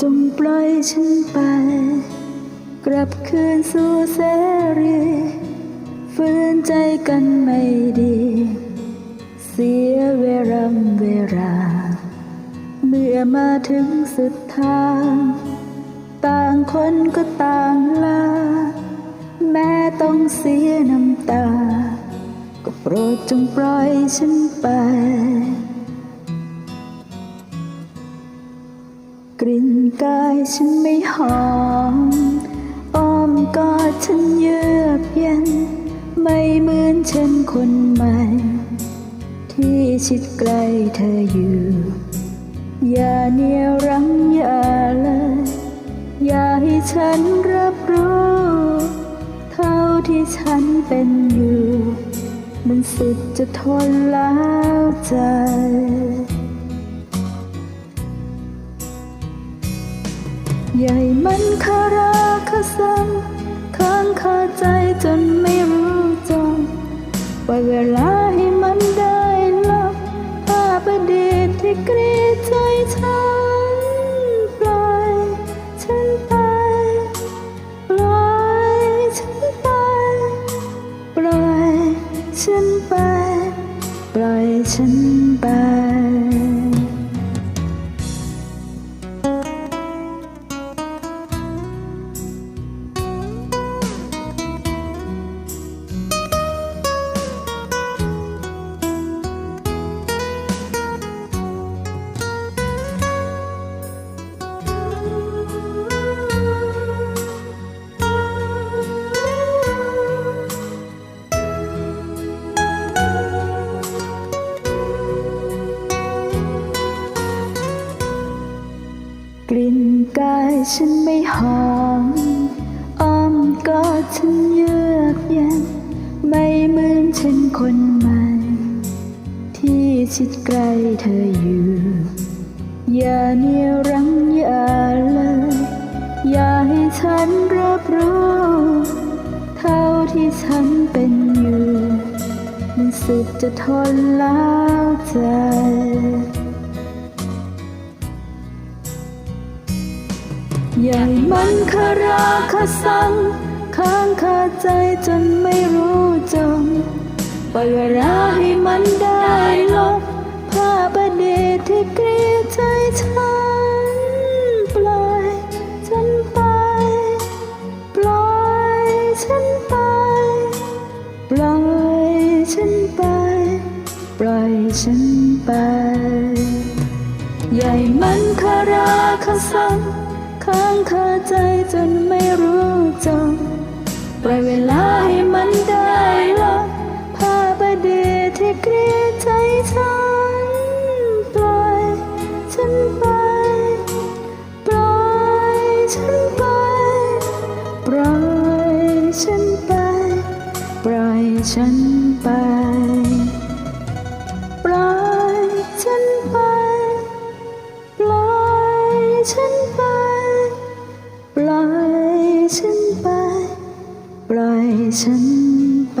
จงปล่อยฉันไป กลับคืนสู่เสรีฝืนใจกันไม่ดี เสียเวลาเวลา เมื่อมาถึงสุดทาง ต่างคนก็ต่างลา แม้ต้องเสียน้ำตา ก็โปรดจงปล่อยฉันไป กลิ่นกายฉันไม่หอมอ้อมกอดฉันเยือกเย็น ไม่เหมือนฉันคนใหม่ ที่ชิดใกล้เธออยู่ อย่าเหนียวรั้งอย่าเลย อย่าให้ฉันรับรู้ เท่าที่ฉันเป็นอยู่ มันสุดจะทนแล้วใจ ใหญ่มันคาราคาซังค้างคาใจจนไม่รู้จงปล่อยเวลาให้มันได้ลับภาพอดีตที่กรีดใจฉันปล่อยฉันไปปล่อยฉันไปปล่อยฉันไปปล่อยฉันไป ลิ่นกายฉันไม่หอมอ้อมกอดฉันเยือกเย็นไม่เหมือนฉันคนใหม่ ที่ชิดใกล้เธออยู่ อย่าเหนียรั้งอย่าเลย อย่าให้ฉันรับรู้ เท่าที่ฉันเป็นอยู่ มันสุดจะทนแล้วใจ ใหญ่มันคาราคาซัง ค้างคาใจจนไม่รู้จงปล่อยเวลาให้มันได้ลบภาพอดีตที่เกลียดใจฉันปล่อยฉันไป ปล่อยฉันไป ปล่อยฉันไป ปล่อยฉันไป ใหญ่มันคาราคาซัง ค้างคาใจจนไม่รู้จงปล่อยเวลาให้มันได้ละภาพอดีตที่เกลียดใจฉัน ปล่อยฉันไป ปล่อยฉันไป ปล่อยฉันไป ปล่อยฉัน ฉันไป ปล่อยฉันไป